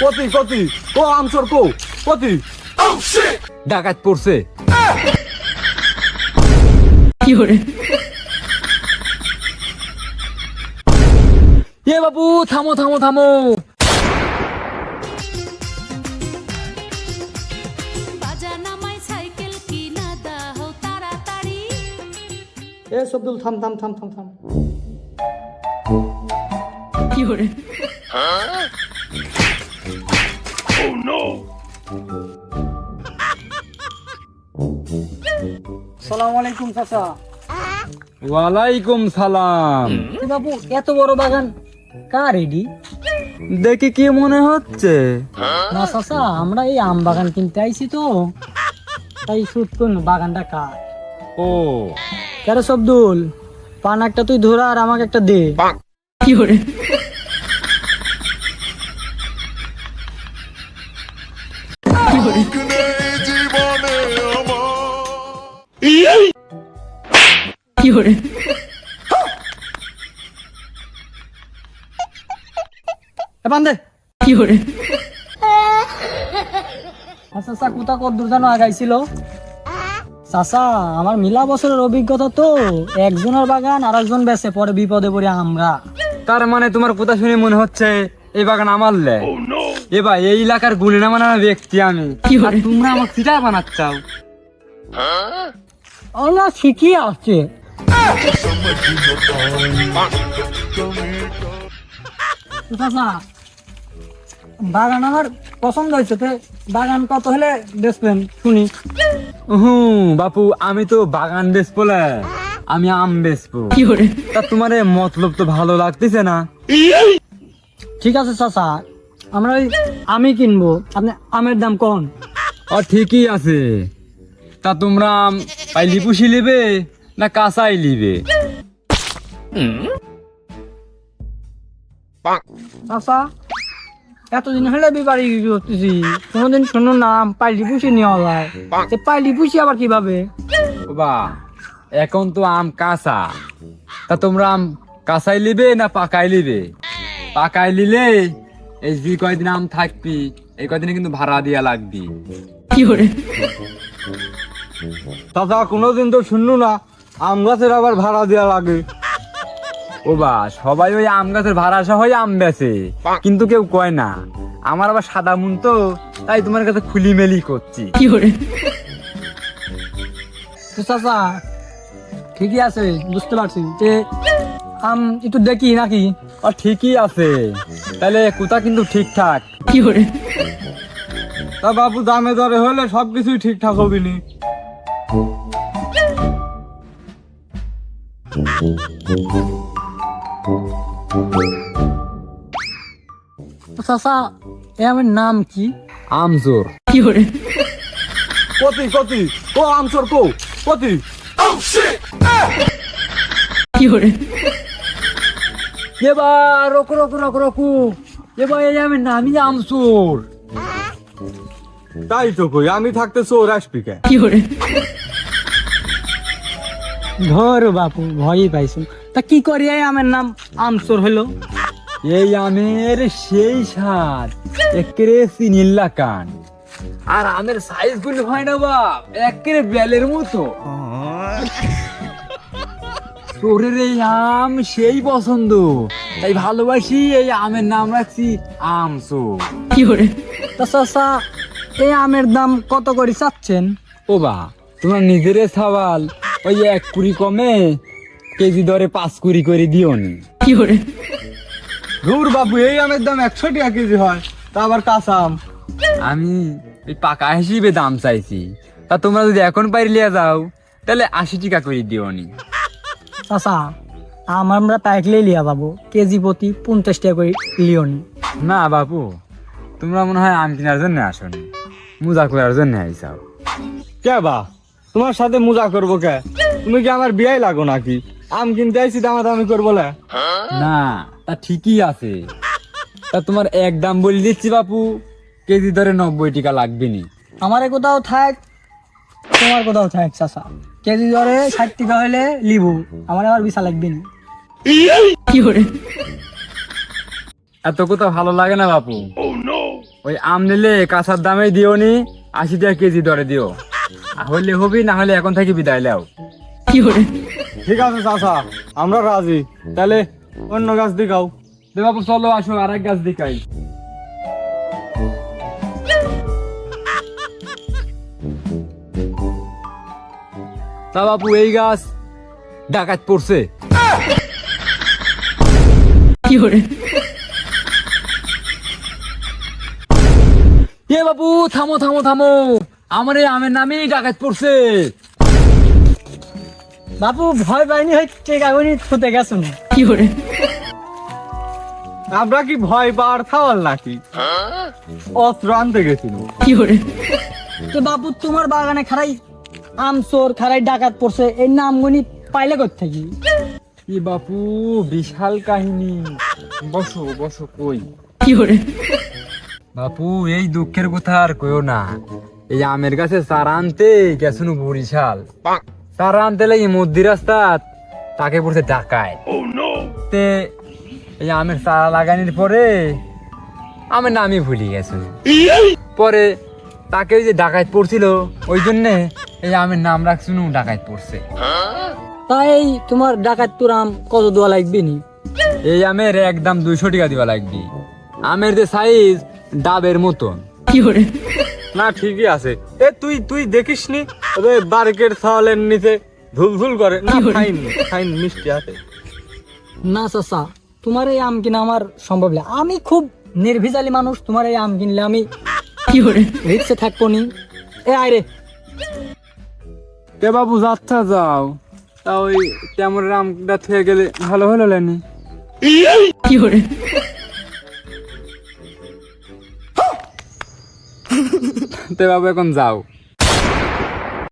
কতি কতি। ও আমসর কো কতি। ডাকাত পড়ছে। এ বাবু থামো থামো থামো। বাজানামায় সাইকেল কিনা দাও তাড়াতাড়ি এ সবদুল থাম থাম থাম থাম থাম। সালাম আলাইকুম চাচা। ওয়ালাইকুম সালাম। বাবু এত বড় বাগান কার এডি? দেখে কি মনে হচ্ছে? না চাচা আমরা এই আম বাগান কিনতে আইছি তো। তাই শুট করুন বাগানটা কার? ও। কেন সবদুল পান একটা তুই ধরা আর আমাকে একটা দে। এ বান্ধে আচ্ছা চাচা কোথা কদ্দূর যেন আগাইছিল। চাচা আমার মিলা বছরের অভিজ্ঞতা তো একজনের বাগান আর একজন বেছে পরে বিপদে পড়ে আমরা। তার মানে তোমার কথা শুনে মনে হচ্ছে এই বাগান আমার লে? এবার এই এলাকার গুলিনা মানা ব্যক্তি আমি। আর তোমরা আমাকে সিটাই বানাচ্ছাও ওলা ঠিকই আছে। বাগান আমার পছন্দ হয়েছে তো বাগান কত হলে বেচবেন? শুনি। হুম বাপু আমি তো বাগান বেচবো আমি আম বেচবো। তা তোমার মতলব তো ভালো লাগতেছে না? ঠিক আছে চাচা আমরা ওই আমি কিনবো। আপনি আমের দাম কম ও ঠিকই আছে। তা তোমরা আম পাইলি পুষি লিবে না কাঁচাই লিবে। চাচা এতদিন হলে বিবাড়ি করতেছি। কোনোদিন শুনো নাম পাইলি পুষি নেওয়া যায় সে পাইলি পুষি আবার কীভাবে? বা এখন তো আম কাঁচা তা তোমরা আম কাঁচাই লিবে না পাকাই লিবে? পাকাই লিলে এই যে কয়দিন আম থাকবি এই কয়দিনে কিন্তু ভাড়া দিয়া লাগবি। চাচা কোনোদিন তো শুনলু না আম গাছের আবার ভাড়া দেওয়া লাগে। ও বা সবাই ওই আম গাছের ভাড়া সহ আম বেচে। কিন্তু কেউ কয় না আমার আবার সাদা মুন তো তাই তোমার কাছে খুলি মেলি করছি তো চাচা ঠিকই আছে বুঝতে পারছি যে আম একটু দেখি নাকি? ও ঠিকই আছে। তাহলে কোথা কিন্তু ঠিকঠাক কি করে? তা বাবু দামে দরে হলে সবকিছুই ঠিকঠাক হবি নি তো চাচা এ আমার নাম কি? আমজোর। কতি কতি ও আমসর কো কতি। এবার রকু রকু রকু রকু। এবার এই আমি নামি আমসোর তাই তো কই আমি থাকতে চোর আসবি কে? ধর বাপু ভয়ই পাইছো। তা কি করি এই আমার নাম আমসর হলো এই আমের সেই স্বাদ একেরে চিনিল্লা কান। আর আমের সাইজ গুলি হয় না বাপ একেরে বেলের মতো। তোরের এই আম সেই পছন্দ তাই ভালোবাসি এই আমের নাম রাখছি আমসো তা চাচা এই আমের দাম কত করে চাচ্ছেন? ও বা তোমার নিজের সওয়াল। ওই এক কুড়ি কমে কেজি দরে পাঁচ কুড়ি করে দিও নি। ধুর বাবু এই আমের দাম একশো টাকা কেজি হয় তা আবার কাঁচা আম। আমি ওই পাকা হিসেবে দাম চাইছি। তা তোমরা যদি এখন পারি লিয়ে যাও তাহলে আশি টাকা করে দিও নি। চাচা আম আমরা পাইকলেই লিয়া পাবো কেজি প্রতি পঞ্চাশ টাকা করে লিওনি না। বাপু তোমরা মনে হয় আম কেনার জন্য আসনি মুজা করার জন্য আইসাও কে বা? তোমার সাথে মজা করব কে? তুমি কি আমার বিয়াই লাগো নাকি? আম কিনতে আইছি দামা দামি করব লে। না তা ঠিকই আছে। তা তোমার এক দাম বলে দিচ্ছি বাপু কেজি ধরে নব্বই টাকা লাগবে নি। আমার কোথাও থাক তোমার কোথাও থাক চাচা। কেজি ধরে ষাট টাকা হলে লিবু আমার আবার বিশা লাগবে না। এত কোথাও ভালো লাগে না বাপু। ওই আম নিলে কাঁচার দামে দিও নি আশি টাকা কেজি দরে দিও। হইলে হবি না হলে এখন থেকে বিদায় লাও। ঠিক আছে চাচা আমরা রাজি। তাহলে অন্য গাছ দিকাও দেবাপু চলো আসো আর এক গাছ দিকাই তা বাপু এই গাছ ডাকাত পড়ছে। এ বাপু থামো থামো থামো। আমার এই আমের নামেই ডাকাত পড়ছে। বাপু ভয় পাইনি ঠিক আগুনি থুতে গেছো না? আমরা কি ভয় পাওয়ার খাওয়াল নাকি? অস্ত্র আনতে গেছিল। কি করে তো বাপু তোমার বাগানে খারাই আম চোর খারাই ডাকাত পড়ছে এই নামগুনি পাইলে করতে থাকি ই বাপু বিশাল কাহিনী। বসো বসো কই? কি করে বাপু এই দুঃখের কথা আর কইও না। এই আমের কাছে চারা আনতে গেছুন বরিশাল চারা আনতে লাগে মধ্যি রাস্তা তাকে পড়ছে ডাকায় তে এই আমের চারা লাগানোর পরে আমের নামই ভুলে গেছে। পরে তাকে ওই যে ডাকাত পড়ছিল ওই জন্যে এই আমের নাম রাখছুন ডাকাত পড়ছে। তাই তোমার ডাকাতপুর আম কত দেওয়া লাগবে নি? এই আমের একদম দুইশো টাকা দেওয়া লাগবে। আমের যে সাইজ ডাবের মতন। না ঠিকই আছে। এ তুই তুই দেখিস নি ওই বার্কের ছাওয়ালের নিচে ধুল ধুল করে। না ফাইন ফাইন মিষ্টি আছে না চাচা তোমার এই আম কিনা আমার সম্ভব না। আমি খুব নির্ভিজালি মানুষ তোমার এই আম কিনলে আমি কি করে রিক্সে থাকব নি। এ আয় রে। তে বাবু যাত্রা যাও। তা ওই তেমন রামটা থেকে গেলে ভালো হলো লেনি? তে বাবু এখন যাও।